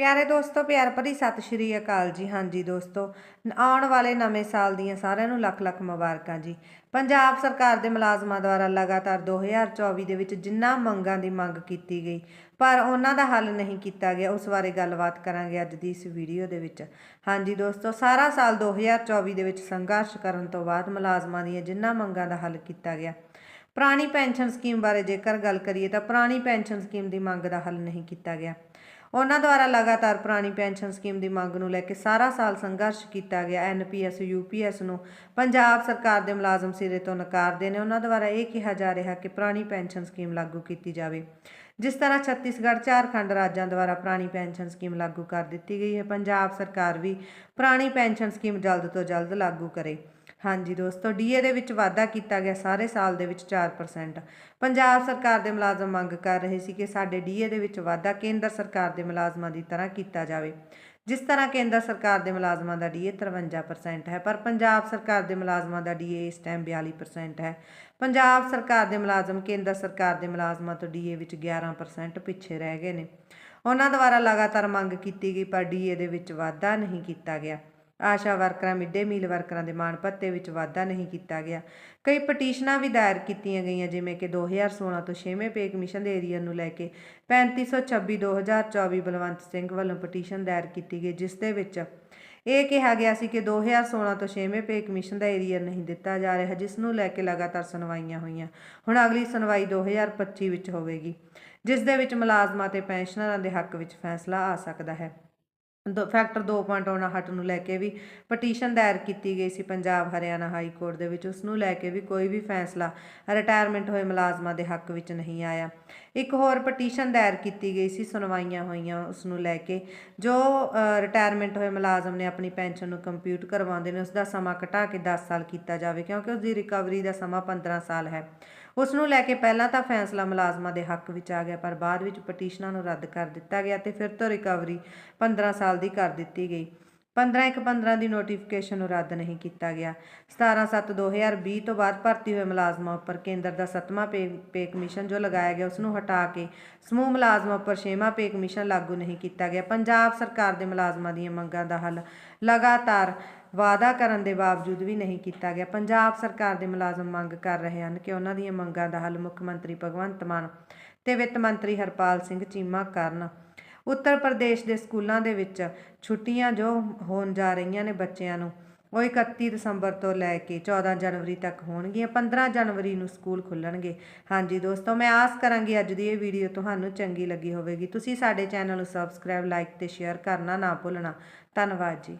ਪਿਆਰੇ ਦੋਸਤੋ, ਪਿਆਰ ਭਰੀ ਸਤਿ ਸ਼੍ਰੀ ਅਕਾਲ ਜੀ। ਹਾਂਜੀ ਦੋਸਤੋ ਆਉਣ ਵਾਲੇ ਨਵੇਂ ਸਾਲ ਦੀਆਂ ਸਾਰਿਆਂ ਨੂੰ ਲੱਖ ਲੱਖ ਮੁਬਾਰਕਾਂ ਜੀ। ਪੰਜਾਬ ਸਰਕਾਰ ਦੇ ਮੁਲਾਜ਼ਮਾਂ ਦੁਆਰਾ ਲਗਾਤਾਰ 2024 ਦੇ ਵਿੱਚ ਜਿੰਨਾ ਮੰਗਾਂ ਦੀ ਮੰਗ ਕੀਤੀ ਗਈ, ਪਰ ਉਹਨਾਂ ਦਾ ਹੱਲ ਨਹੀਂ ਕੀਤਾ ਗਿਆ। ਉਸ ਬਾਰੇ ਗੱਲਬਾਤ ਕਰਾਂਗੇ ਅੱਜ ਦੀ ਇਸ ਵੀਡੀਓ ਦੇ ਵਿੱਚ। ਹਾਂਜੀ ਦੋਸਤੋ, ਸਾਰਾ ਸਾਲ 2024 ਦੇ ਵਿੱਚ ਸੰਘਰਸ਼ ਕਰਨ ਤੋਂ ਬਾਅਦ ਮੁਲਾਜ਼ਮਾਂ ਦੀਆਂ ਜਿੰਨਾ ਮੰਗਾਂ ਦਾ ਹੱਲ ਕੀਤਾ ਗਿਆ ਪੁਰਾਣੀ ਪੈਨਸ਼ਨ ਸਕੀਮ ਬਾਰੇ ਜੇਕਰ ਗੱਲ ਕਰੀਏ ਤਾਂ ਪੁਰਾਣੀ ਪੈਨਸ਼ਨ ਸਕੀਮ ਦੀ ਮੰਗ ਦਾ ਹੱਲ ਨਹੀਂ ਕੀਤਾ ਗਿਆ। ਉਹਨਾਂ ਦੁਆਰਾ ਲਗਾਤਾਰ ਪੁਰਾਣੀ ਪੈਨਸ਼ਨ ਸਕੀਮ ਦੀ ਮੰਗ ਨੂੰ ਲੈ ਕੇ ਸਾਰਾ ਸਾਲ ਸੰਘਰਸ਼ ਕੀਤਾ ਗਿਆ। ਐਨਪੀਐਸ ਯੂਪੀਐਸ ਨੂੰ ਪੰਜਾਬ ਸਰਕਾਰ ਦੇ ਮੁਲਾਜ਼ਮ ਸਿਰੇ ਤੋਂ ਨਕਾਰਦੇ ਨੇ। ਉਹਨਾਂ ਦੁਆਰਾ ਇਹ ਕਿਹਾ ਜਾ ਰਿਹਾ ਕਿ ਪੁਰਾਣੀ ਪੈਨਸ਼ਨ ਸਕੀਮ ਲਾਗੂ ਕੀਤੀ ਜਾਵੇ। ਜਿਸ ਤਰ੍ਹਾਂ ਛੱਤੀਸਗੜ੍ਹ, ਝਾਰਖੰਡ ਰਾਜਾਂ ਦੁਆਰਾ ਪੁਰਾਣੀ ਪੈਨਸ਼ਨ ਸਕੀਮ ਲਾਗੂ ਕਰ ਦਿੱਤੀ ਗਈ ਹੈ, ਪੰਜਾਬ ਸਰਕਾਰ ਵੀ ਪੁਰਾਣੀ ਪੈਨਸ਼ਨ ਸਕੀਮ ਜਲਦ ਤੋਂ ਜਲਦ ਲਾਗੂ ਕਰੇ। ਹਾਂਜੀ ਦੋਸਤੋ ਡੀਏ ਦੇ ਵਿੱਚ ਵਾਧਾ ਕੀਤਾ ਗਿਆ ਸਾਰੇ ਸਾਲ ਦੇ ਵਿੱਚ 4% ਪੰਜਾਬ ਸਰਕਾਰ ਦੇ ਮੁਲਾਜ਼ਮ ਮੰਗ ਕਰ ਰਹੇ ਸੀ ਕਿ ਸਾਡੇ ਡੀਏ ਦੇ ਵਿੱਚ ਵਾਧਾ ਕੇਂਦਰ ਸਰਕਾਰ ਦੇ ਮੁਲਾਜ਼ਮਾਂ ਦੀ ਤਰ੍ਹਾਂ ਕੀਤਾ ਜਾਵੇ। ਜਿਸ ਤਰ੍ਹਾਂ ਕੇਂਦਰ ਸਰਕਾਰ ਦੇ ਮੁਲਾਜ਼ਮਾਂ ਦਾ ਡੀਏ 53% ਹੈ, ਪਰ ਪੰਜਾਬ ਸਰਕਾਰ ਦੇ ਮੁਲਾਜ਼ਮਾਂ ਦਾ ਡੀਏ ਇਸ ਟਾਈਮ 42% ਹੈ। ਪੰਜਾਬ ਸਰਕਾਰ ਦੇ ਮੁਲਾਜ਼ਮ ਕੇਂਦਰ ਸਰਕਾਰ ਦੇ ਮੁਲਾਜ਼ਮਾਂ ਤੋਂ ਡੀਏ ਵਿੱਚ 11% ਪਿੱਛੇ ਰਹਿ ਗਏ ਨੇ। ਉਹਨਾਂ ਦੁਆਰਾ ਲਗਾਤਾਰ ਮੰਗ ਕੀਤੀ ਗਈ, ਪਰ ਡੀਏ ਦੇ ਵਿੱਚ ਵਾਧਾ ਨਹੀਂ ਕੀਤਾ ਗਿਆ। ਆਸ਼ਾ ਵਰਕਰਾਂ, ਮਿੱਡੇ ਮੀਲ ਵਰਕਰਾਂ ਦੇ ਮਾਣ ਭੱਤੇ ਵਿੱਚ ਵਾਧਾ ਨਹੀਂ ਕੀਤਾ ਗਿਆ। ਕਈ ਪਟੀਸ਼ਨਾਂ ਵੀ ਦਾਇਰ ਕੀਤੀਆਂ ਗਈਆਂ, ਜਿਵੇਂ ਕਿ 2016 ਤੋਂ 6ਵੇਂ ਪੇ ਕਮਿਸ਼ਨ ਦੇ ਏਰੀਆ ਨੂੰ ਲੈ ਕੇ 3526 2024 ਬਲਵੰਤ ਸਿੰਘ ਵੱਲੋਂ ਪਟੀਸ਼ਨ ਦਾਇਰ ਕੀਤੀ ਗਈ, ਜਿਸ ਦੇ ਵਿੱਚ ਇਹ ਕਿਹਾ ਗਿਆ ਸੀ ਕਿ 2016 ਤੋਂ 6ਵੇਂ ਪੇ ਕਮਿਸ਼ਨ ਦਾ ਏਰੀਆ ਨਹੀਂ ਦਿੱਤਾ ਜਾ ਰਿਹਾ, ਜਿਸ ਨੂੰ ਲੈ ਕੇ ਲਗਾਤਾਰ ਸੁਣਵਾਈਆਂ ਹੋਈਆਂ। ਹੁਣ ਅਗਲੀ ਸੁਣਵਾਈ 2025 ਵਿੱਚ ਹੋਵੇਗੀ, ਜਿਸ ਦੇ ਵਿੱਚ ਮੁਲਾਜ਼ਮਾਂ ਤੇ ਪੈਨਸ਼ਨਰਾਂ ਦੇ ਹੱਕ ਵਿੱਚ ਫੈਸਲਾ ਆ ਸਕਦਾ ਹੈ। ਫੈਕਟਰ 2.59 ਨੂੰ ਲੈ ਕੇ ਵੀ ਪਟੀਸ਼ਨ ਦਾਇਰ ਕੀਤੀ ਗਈ ਸੀ ਪੰਜਾਬ ਹਰਿਆਣਾ ਹਾਈ ਕੋਰਟ ਦੇ ਵਿੱਚ ਉਸ ਨੂੰ ਲੈ ਕੇ ਵੀ ਕੋਈ ਵੀ ਫੈਸਲਾ ਰਿਟਾਇਰਮੈਂਟ ਹੋਏ ਮੁਲਾਜ਼ਮਾਂ ਦੇ ਹੱਕ ਵਿੱਚ ਨਹੀਂ ਆਇਆ। ਇੱਕ ਹੋਰ ਪਟੀਸ਼ਨ ਦਾਇਰ ਕੀਤੀ ਗਈ ਸੀ, ਸੁਣਵਾਈਆਂ ਹੋਈਆਂ ਉਸ ਨੂੰ ਲੈ ਕੇ, ਜੋ ਰਿਟਾਇਰਮੈਂਟ ਹੋਏ ਮੁਲਾਜ਼ਮ ਨੇ ਆਪਣੀ ਪੈਨਸ਼ਨ ਨੂੰ ਕੰਪਿਊਟ ਕਰਵਾਉਂਦੇ ਨੇ ਉਸ ਦਾ ਸਮਾਂ ਘਟਾ ਕੇ 10 ਸਾਲ ਕੀਤਾ ਜਾਵੇ, ਕਿਉਂਕਿ ਉਸ ਦੀ ਰਿਕਵਰੀ ਦਾ ਸਮਾਂ 15 ਸਾਲ ਹੈ। ਉਸ ਨੂੰ ਲੈ ਕੇ ਪਹਿਲਾਂ ਤਾਂ ਫੈਸਲਾ ਮੁਲਾਜ਼ਮਾਂ ਦੇ ਹੱਕ ਵਿੱਚ ਆ ਗਿਆ, ਪਰ ਬਾਅਦ ਵਿੱਚ ਪਟੀਸ਼ਨਾਂ ਨੂੰ ਰੱਦ ਕਰ ਦਿੱਤਾ ਗਿਆ ਤੇ ਫਿਰ ਤੋਂ ਰਿਕਵਰੀ 15 ਸਾਲ ਦੀ ਕਰ ਦਿੱਤੀ ਗਈ। 15 ਇੱਕ 15 ਦੀ ਨੋਟੀਫਿਕੇਸ਼ਨ ਨੂੰ ਰੱਦ ਨਹੀਂ ਕੀਤਾ ਗਿਆ। 17 7 2020 ਤੋਂ ਬਾਅਦ ਭਰਤੀ ਹੋਏ ਮੁਲਾਜ਼ਮਾਂ ਉੱਪਰ ਕੇਂਦਰ ਦਾ ਸੱਤਵਾਂ ਪੇ ਪੇ ਕਮਿਸ਼ਨ ਜੋ ਲਗਾਇਆ ਗਿਆ ਉਸ ਨੂੰ ਹਟਾ ਕੇ ਸਮੂਹ ਮੁਲਾਜ਼ਮਾਂ ਉੱਪਰ ਛੇਵਾਂ ਪੇ ਕਮਿਸ਼ਨ ਲਾਗੂ ਨਹੀਂ ਕੀਤਾ ਗਿਆ। ਪੰਜਾਬ ਸਰਕਾਰ ਦੇ ਮੁਲਾਜ਼ਮਾਂ ਦੀਆਂ ਮੰਗਾਂ ਦਾ ਹੱਲ ਲਗਾਤਾਰ ਵਾਅਦਾ ਕਰਨ ਦੇ ਬਾਵਜੂਦ ਵੀ ਨਹੀਂ ਕੀਤਾ ਗਿਆ। ਪੰਜਾਬ ਸਰਕਾਰ ਦੇ ਮੁਲਾਜ਼ਮ ਮੰਗ ਕਰ ਰਹੇ ਹਨ ਕਿ ਉਹਨਾਂ ਦੀਆਂ ਮੰਗਾਂ ਦਾ ਹੱਲ ਮੁੱਖ ਮੰਤਰੀ ਭਗਵੰਤ ਮਾਨ ਤੇ ਵਿੱਤ ਮੰਤਰੀ ਹਰਪਾਲ ਸਿੰਘ ਚੀਮਾ ਕਰਨ। ਉੱਤਰ ਪ੍ਰਦੇਸ਼ ਦੇ ਸਕੂਲਾਂ ਦੇ ਵਿੱਚ ਛੁੱਟੀਆਂ ਜੋ ਹੋਣ ਜਾ ਰਹੀਆਂ ਨੇ ਬੱਚਿਆਂ ਨੂੰ, ਉਹ 31 ਦਸੰਬਰ ਤੋਂ ਲੈ ਕੇ 14 ਜਨਵਰੀ ਤੱਕ ਹੋਣਗੀਆਂ 15 ਜਨਵਰੀ ਨੂੰ ਸਕੂਲ ਖੁੱਲਣਗੇ ਹਾਂਜੀ ਦੋਸਤੋ, ਮੈਂ ਆਸ ਕਰਾਂਗੀ ਅੱਜ ਦੀ ਇਹ ਵੀਡੀਓ ਤੁਹਾਨੂੰ ਚੰਗੀ ਲੱਗੀ ਹੋਵੇਗੀ। ਤੁਸੀਂ ਸਾਡੇ ਚੈਨਲ ਨੂੰ ਸਬਸਕ੍ਰਾਈਬ, ਲਾਈਕ ਤੇ ਸ਼ੇਅਰ ਕਰਨਾ ਨਾ ਭੁੱਲਣਾ। ਧੰਨਵਾਦ ਜੀ।